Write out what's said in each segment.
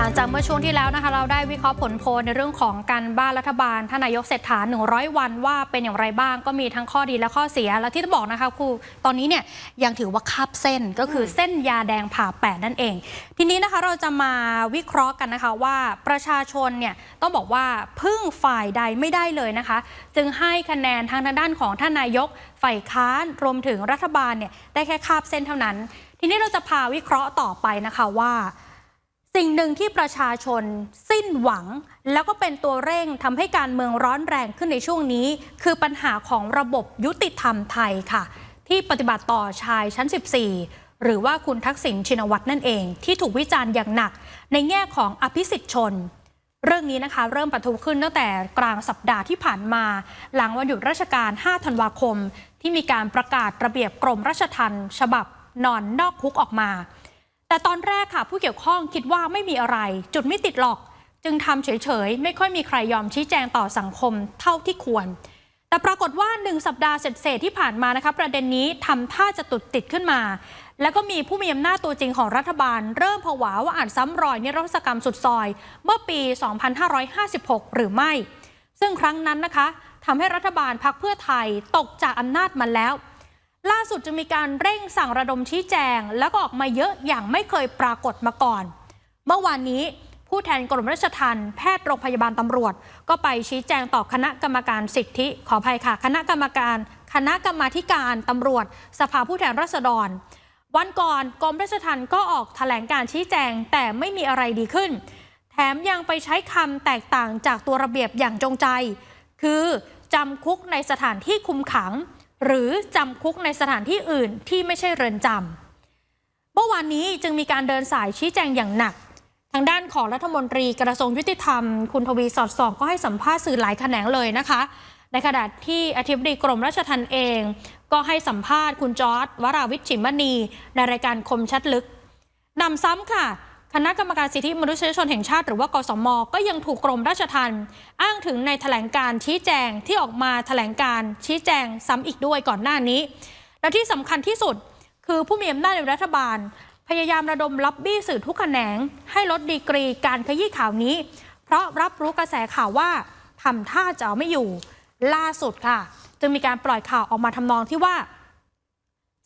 หลังจากเมื่อช่วงที่แล้วนะคะเราได้วิเคราะห์ผลโพลในเรื่องของการบ้านรัฐบาลท่านนายกเศรษฐา 100 วันว่าเป็นอย่างไรบ้างก็มีทั้งข้อดีและข้อเสีย และที่ต้องบอกนะคะครูตอนนี้เนี่ยยังถือว่าคาบเส้นก็คือเส้นยาแดงผ่าแปดนั่นเอง ทีนี้นะคะเราจะมาวิเคราะห์กันนะคะว่าประชาชนเนี่ยต้องบอกว่าพึ่งฝ่ายใดไม่ได้เลยนะคะ จึงให้คะแนนทางด้านของท่านนายกฝ่ายค้านรวมถึงรัฐบาลเนี่ยได้แค่คาบเส้นเท่านั้น ทีนี้เราจะพาวิเคราะห์ต่อไปนะคะว่า สิ่งหนึ่งที่ประชาชนสิ้นหวัง แล้วก็เป็นตัวเร่งทำให้การเมืองร้อนแรงขึ้นในช่วงนี้ คือปัญหาของระบบยุติธรรมไทยค่ะ ที่ปฏิบัติต่อชายชั้น 14 หรือว่าคุณทักษิณชินวัตรนั่นเอง ที่ถูกวิจารณ์อย่างหนัก ในแง่ของอภิสิทธิชน เรื่องนี้นะคะเริ่มปะทุขึ้นตั้งแต่กลางสัปดาห์ที่ผ่านมา หลังวันหยุดราชการ 5 ธันวาคม ที่มีการประกาศระเบียบกรมราชทัณฑ์ฉบับนอนนอกคุกออกมา แต่ตอนแรกค่ะ ผู้เกี่ยวข้องคิดว่าไม่มีอะไร จุดไม่ติดหรอก จึงทำเฉยๆ ไม่ค่อยมีใครยอมชี้แจงต่อสังคมเท่าที่ควร แต่ปรากฏว่าหนึ่งสัปดาห์เสร็จๆที่ผ่านมานะคะประเด็นนี้ทำท่าจะตุดติดขึ้นมา แล้วก็มีผู้มีอำนาจตัวจริงของรัฐบาล เริ่มผวาว่าอาจซ้ำรอยนิรโทษกรรมสุดซอย เมื่อปี 2556 หรือไม่ ซึ่งครั้งนั้นนะคะทำให้รัฐบาลพักเพื่อไทยตกจากอำนาจมาแล้ว ล่าสุดจะมีการเร่งสั่งระดมชี้แจง แล้วก็ออกมาเยอะอย่างไม่เคยปรากฏมาก่อน เมื่อวานนี้ผู้แทนกรมราชทัณฑ์แพทย์โรงพยาบาลตำรวจ ก็ไปชี้แจงต่อคณะกรรมการสิทธิ ขออภัยค่ะ คณะกรรมการ คณะกรรมาธิการตำรวจ สภาผู้แทนราษฎร วันก่อนกรมราชทัณฑ์ก็ออกแถลงการชี้แจงแต่ไม่มีอะไรดีขึ้น แถมยังไปใช้คำแตกต่างจากตัวระเบียบอย่างจงใจ คือจำคุกในสถานที่คุมขัง หรือจำคุกในสถานที่อื่นที่ไม่ใช่เรือนจำเมื่อวานนี้จึงมีการเดินสายชี้แจงอย่างหนัก ทางด้านของรัฐมนตรีกระทรวงยุติธรรม คุณทวีสอดส่องก็ให้สัมภาษณ์สื่อหลายแขนงเลยนะคะ ในขณะที่อธิบดีกรมราชทัณฑ์เอง ก็ให้สัมภาษณ์คุณจอร์ดวราวิชิมณีในรายการคมชัดลึกนำซ้ำค่ะ คณะกรรมการสิทธิมนุษยชนแห่งชาติหรือว่ากสมก็ยังถูกกรมราชทัณฑ์อ้างถึงในแถลงการชี้แจงที่ออกมาแถลงการชี้แจงซ้ำอีกด้วยก่อนหน้านี้ และที่สำคัญที่สุด คือผู้มีอำนาจในรัฐบาล พยายามระดมล็อบบี้สื่อทุกแขนง ให้ลดดีกรีการขยี้ข่าวนี้ เพราะรับรู้กระแสข่าวว่าทำท่าจะเอาไม่อยู่ล่าสุดค่ะ จึงมีการปล่อยข่าวออกมาทำนองที่ว่า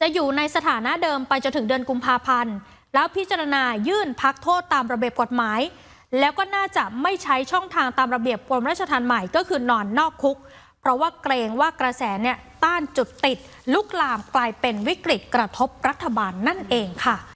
จะอยู่ในสถานะเดิมไปจนถึงเดือนกุมภาพันธ์ แล้วพิจารณายื่นพักโทษตามระเบียบกฎหมาย แล้วก็น่าจะไม่ใช้ช่องทางตามระเบียบกรมราชทัณฑ์ใหม่ก็คือนอนนอกคุก เพราะว่าเกรงว่ากระแสเนี่ยต้านจุดติด ลุกลามกลายเป็นวิกฤตกระทบรัฐบาลนั่นเองค่ะ